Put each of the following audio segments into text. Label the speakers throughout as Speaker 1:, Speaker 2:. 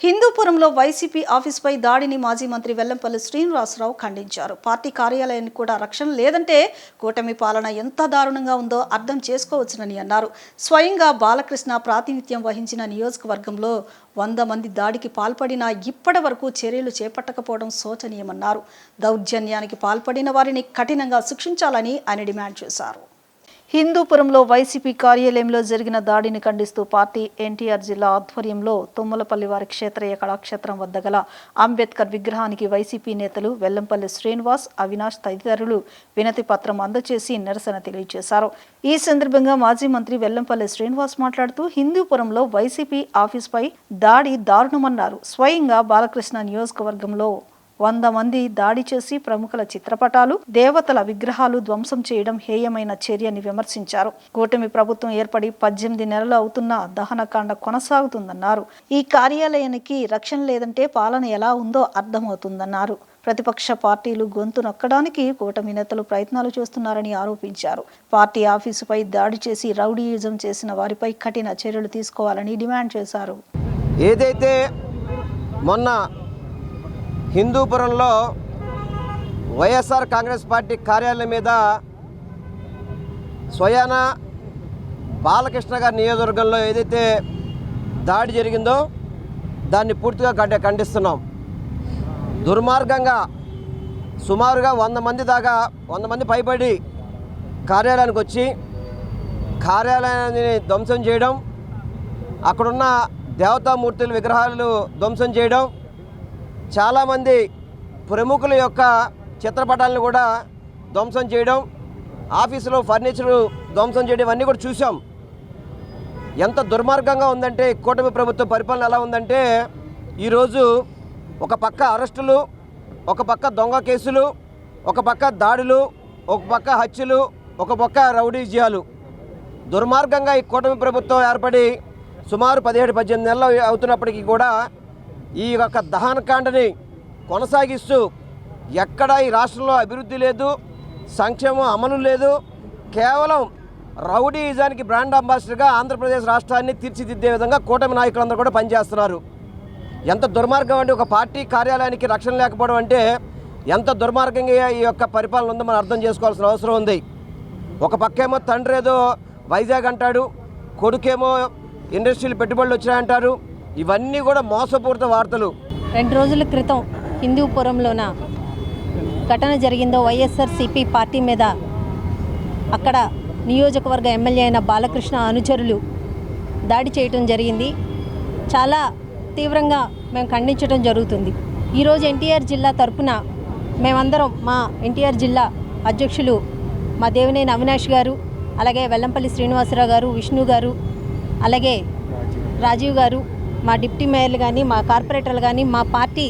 Speaker 1: హిందూపురంలో YCP ఆఫీస్పై దాడిని మాజీ మంత్రి వెల్లంపల్లి శ్రీనివాసరావు ఖండించారు. పార్టీ కార్యాలయానికి కూడా రక్షణ లేదంటే కూటమి పాలన ఎంత దారుణంగా ఉందో అర్థం చేసుకోవచ్చునని అన్నారు. స్వయంగా బాలకృష్ణ ప్రాతినిధ్యం వహించిన నియోజకవర్గంలో వంద మంది దాడికి పాల్పడినా ఇప్పటి వరకు చర్యలు చేపట్టకపోవడం శోచనీయమన్నారు. దౌర్జన్యానికి పాల్పడిన వారిని కఠినంగా శిక్షించాలని ఆయన డిమాండ్ చేశారు. హిందూపురంలో వైసీపీ కార్యాలయంలో జరిగిన దాడిని ఖండిస్తూ పార్టీ ఎన్టీఆర్ జిల్లా ఆధ్వర్యంలో తుమ్మలపల్లి వారి క్షేత్రయ్య కళాక్షేత్రం వద్ద గల అంబేద్కర్ విగ్రహానికి వైసీపీ నేతలు వెల్లంపల్లి శ్రీనివాస్ అవినాష్ తదితరులు వినతి పత్రం అందజేసి నిరసన తెలియజేశారు. ఈ సందర్భంగా మాజీ మంత్రి వెల్లంపల్లి శ్రీనివాస్ మాట్లాడుతూ హిందూపురంలో వైసీపీ ఆఫీస్పై దాడి దారుణమన్నారు. స్వయంగా బాలకృష్ణ నియోజకవర్గంలో వంద మంది దాడి చేసి ప్రముఖుల చిత్రపటాలు దేవతల విగ్రహాలు ధ్వంసం చేయడం హేయమైన చర్యని విమర్శించారు. కూటమి ప్రభుత్వం ఏర్పడి పద్దెనిమిది నెలలు అవుతున్న దహనకాండ కొనసాగుతుందన్నారు. ఈ కార్యాలయానికి రక్షణ లేదంటే పాలన ఎలా ఉందో అర్థమవుతుందన్నారు. ప్రతిపక్ష పార్టీలు గొంతు నొక్కడానికి కూటమి నేతలు ప్రయత్నాలు చేస్తున్నారని ఆరోపించారు. పార్టీ ఆఫీసుపై దాడి చేసి రౌడీయిజం చేసిన వారిపై కఠిన చర్యలు తీసుకోవాలని డిమాండ్ చేశారు.
Speaker 2: ఏదైతే మొన్న హిందూపురంలో వైఎస్ఆర్ కాంగ్రెస్ పార్టీ కార్యాలయం మీద స్వయాన బాలకృష్ణ గారి నియోజకవర్గంలో ఏదైతే దాడి జరిగిందో దాన్ని పూర్తిగా ఖండ ఖండిస్తున్నాం. దుర్మార్గంగా సుమారుగా వంద మంది దాకా వంద మంది పైబడి కార్యాలయానికి వచ్చి కార్యాలయాన్ని ధ్వంసం చేయడం అక్కడున్న దేవతామూర్తుల విగ్రహాలు ధ్వంసం చేయడం చాలామంది ప్రముఖుల యొక్క చిత్రపటాలను కూడా ధ్వంసం చేయడం ఆఫీసులో ఫర్నిచర్ ధ్వంసం చేయడం ఇవన్నీ కూడా చూసాం ఎంత దుర్మార్గంగా ఉందంటే కూటమి ప్రభుత్వ పరిపాలన ఎలా ఉందంటే ఈరోజు ఒక పక్క అరెస్టులు ఒక పక్క దొంగ కేసులు ఒక పక్క దాడులు ఒక పక్క హత్యలు ఒక పక్క రౌడీజ్యాలు. దుర్మార్గంగా ఈ కూటమి ప్రభుత్వం ఏర్పడి సుమారు పదిహేడు పద్దెనిమిది నెలలు అవుతున్నప్పటికీ కూడా ఈ యొక్క దహనకాండని కొనసాగిస్తూ ఎక్కడ ఈ రాష్ట్రంలో అభివృద్ధి లేదు సంక్షేమం అమలు లేదు కేవలం రౌడీయిజానికి బ్రాండ్ అంబాసిడర్గా ఆంధ్రప్రదేశ్ రాష్ట్రాన్ని తీర్చిదిద్దే విధంగా కూటమి నాయకులందరూ కూడా పనిచేస్తున్నారు. ఎంత దుర్మార్గం అంటే ఒక పార్టీ కార్యాలయానికి రక్షణ లేకపోవడం అంటే ఎంత దుర్మార్గంగా ఈ యొక్క పరిపాలన ఉందో మనం అర్థం చేసుకోవాల్సిన అవసరం ఉంది. ఒక పక్కేమో తండ్రి ఏదో వైజాగ్ అంటాడు కొడుకేమో ఇండస్ట్రీలు పెట్టుబడులు వచ్చినాయంటారు ఇవన్నీ కూడా మోసపూరిత వార్తలు.
Speaker 3: రెండు రోజుల క్రితం హిందూపురంలోన ఘటన జరిగిందో వైఎస్ఆర్సీపీ పార్టీ మీద అక్కడ నియోజకవర్గ ఎమ్మెల్యే అయిన బాలకృష్ణ అనుచరులు దాడి చేయటం జరిగింది. చాలా తీవ్రంగా మేము ఖండించడం జరుగుతుంది. ఈరోజు ఎన్టీఆర్ జిల్లా తరపున మేమందరం మా ఎన్టీఆర్ జిల్లా అధ్యక్షులు మా దేవినేని అవినాష్ గారు అలాగే వెల్లంపల్లి శ్రీనివాసరావు గారు విష్ణు గారు అలాగే రాజీవ్ గారు మా డిప్టీ మేయర్లు కానీ మా కార్పొరేటర్లు కానీ మా పార్టీ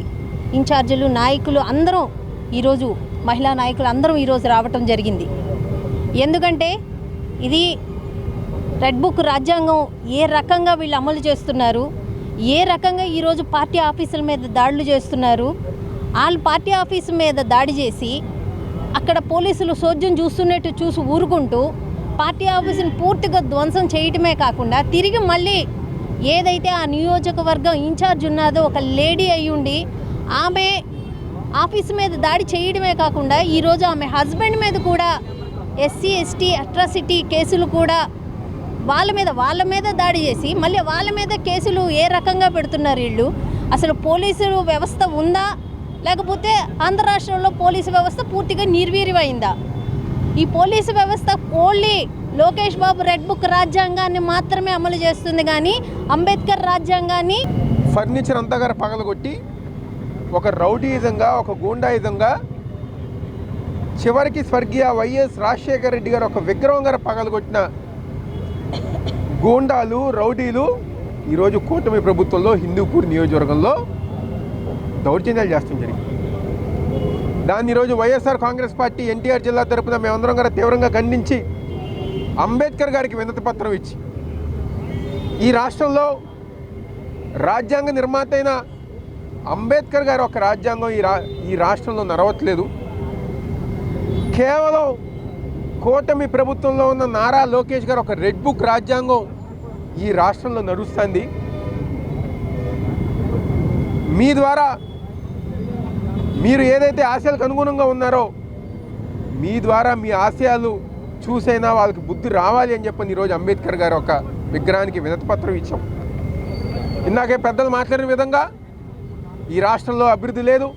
Speaker 3: ఇన్ఛార్జీలు నాయకులు అందరం ఈరోజు మహిళా నాయకులు అందరం ఈరోజు రావటం జరిగింది. ఎందుకంటే ఇది రెడ్ బుక్ రాజ్యాంగం ఏ రకంగా వీళ్ళు అమలు చేస్తున్నారు ఏ రకంగా ఈరోజు పార్టీ ఆఫీసుల మీద దాడులు చేస్తున్నారు వాళ్ళు పార్టీ ఆఫీసు మీద దాడి చేసి అక్కడ పోలీసులు సోద్యం చూస్తున్నట్టు చూసి ఊరుకుంటూ పార్టీ ఆఫీసుని పూర్తిగా ధ్వంసం చేయటమే కాకుండా తిరిగి మళ్ళీ ఏదైతే ఆ నియోజకవర్గం ఇన్ఛార్జ్ ఉన్నదో ఒక లేడీ అయ్యుండి ఆమె ఆఫీస్ మీద దాడి చేయడమే కాకుండా ఈరోజు ఆమె హస్బెండ్ మీద కూడా ఎస్సీ ఎస్టీ అట్రాసిటీ కేసులు కూడా వాళ్ళ మీద వాళ్ళ మీద దాడి చేసి మళ్ళీ వాళ్ళ మీద కేసులు ఏ రకంగా పెడుతున్నారు వీళ్ళు? అసలు పోలీసులు వ్యవస్థ ఉందా? లేకపోతే ఆంధ్ర రాష్ట్రంలో పోలీసు వ్యవస్థ పూర్తిగా నిర్వీర్యమైందా? ఈ పోలీసు వ్యవస్థ only Lokesh Babu red book రాజ్యాంగాన్ని మాత్రమే అమలు చేస్తుంది కానీ అంబేద్కర్ రాజ్యాంగాన్ని
Speaker 4: ఫర్నిచర్ అంతా గారు పగలగొట్టి ఒక రౌడీయిజంగా ఒక గూండాయుధంగా చివరికి స్వర్గీయ వైఎస్ రాజశేఖర రెడ్డి గారు ఒక విగ్రహం గారు పగలగొట్టిన గూండాలు రౌడీలు ఈరోజు కూటమి ప్రభుత్వంలో హిందూపూర్ నియోజకవర్గంలో దౌర్జన్యాలు చేస్తాం జరిగింది. దాన్ని ఈరోజు వైఎస్ఆర్ కాంగ్రెస్ పార్టీ ఎన్టీఆర్ జిల్లా తరపున మేమందరం కూడా తీవ్రంగా ఖండించి అంబేద్కర్ గారికి వినతి పత్రం ఇచ్చి ఈ రాష్ట్రంలో రాజ్యాంగ నిర్మాత అయిన అంబేద్కర్ గారు ఒక రాజ్యాంగం ఈ రా ఈ రాష్ట్రంలో నడవట్లేదు. కేవలం కూటమి ప్రభుత్వంలో ఉన్న నారా లోకేష్ గారు ఒక రెడ్ బుక్ రాజ్యాంగం ఈ రాష్ట్రంలో నడుస్తుంది. మీ ద్వారా మీరు ఏదైతే ఆశయాలకు అనుగుణంగా ఉన్నారో మీ ద్వారా మీ ఆశయాలు చూసైనా వాళ్ళకి బుద్ధి రావాలి అని చెప్పని ఈరోజు అంబేద్కర్ గారు ఒక విగ్రహానికి వినతిపత్రం ఇచ్చాం. ఇందాకే పెద్దలు మాట్లాడిన విధంగా ఈ రాష్ట్రంలో అభివృద్ధి లేదు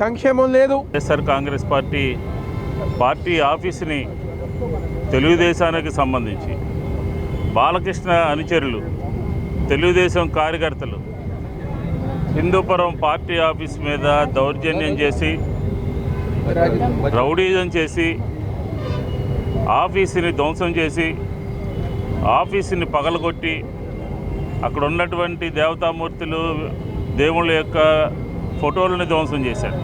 Speaker 4: సంక్షేమం లేదు.
Speaker 5: వైఎస్ఆర్ కాంగ్రెస్ పార్టీ పార్టీ ఆఫీసుని తెలుగుదేశానికి సంబంధించి బాలకృష్ణ అనుచరులు తెలుగుదేశం కార్యకర్తలు హిందూపురం పార్టీ ఆఫీస్ మీద దౌర్జన్యం చేసి రౌడీజం చేసి ఆఫీసుని ధ్వంసం చేసి ఆఫీసుని పగలగొట్టి అక్కడ ఉన్నటువంటి దేవతామూర్తులు దేవుళ్ళ యొక్క ఫోటోలను ధ్వంసం చేశారు.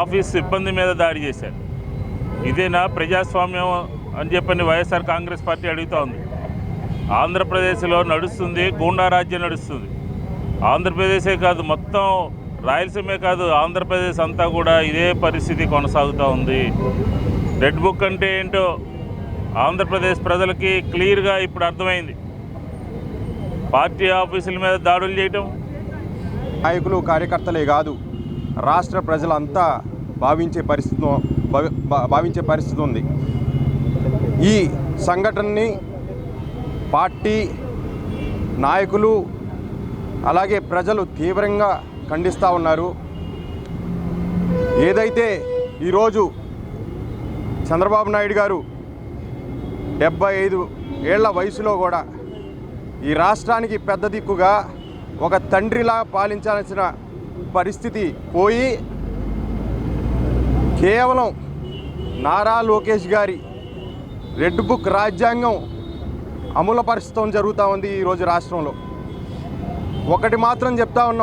Speaker 5: ఆఫీస్ సిబ్బంది మీద దాడి చేశారు. ఇదేనా ప్రజాస్వామ్యం అని చెప్పని వైఎస్ఆర్ కాంగ్రెస్ పార్టీ అడుగుతూ ఉంది. ఆంధ్రప్రదేశ్లో నడుస్తుంది గూండా రాజ్యం నడుస్తుంది. ఆంధ్రప్రదేశే కాదు మొత్తం రాయలసీమే కాదు ఆంధ్రప్రదేశ్ అంతా కూడా ఇదే పరిస్థితి కొనసాగుతూ ఉంది. రెడ్ బుక్ అంటే ఏంటో ఆంధ్రప్రదేశ్ ప్రజలకి క్లియర్గా ఇప్పుడు అర్థమైంది. పార్టీ ఆఫీసుల మీద దాడులు చేయటం
Speaker 6: నాయకులు కార్యకర్తలే కాదు రాష్ట్ర ప్రజలంతా భావించే పరిస్థితి భావించే పరిస్థితి ఉంది. ఈ సంఘటనని పార్టీ నాయకులు అలాగే ప్రజలు తీవ్రంగా ఖండిస్తూ ఉన్నారు. ఏదైతే ఈరోజు చంద్రబాబు నాయుడు గారు డెబ్బై ఐదు ఏళ్ళ వయసులో కూడా ఈ రాష్ట్రానికి పెద్ద దిక్కుగా ఒక తండ్రిలా పాలించాల్సిన పరిస్థితి పోయి కేవలం నారా లోకేష్ గారి రెడ్ బుక్ రాజ్యాంగం పరిస్థితం జరుగుతూ ఉంది ఈరోజు రాష్ట్రంలో. ఒకటి మాత్రం చెప్తా ఉన్నాం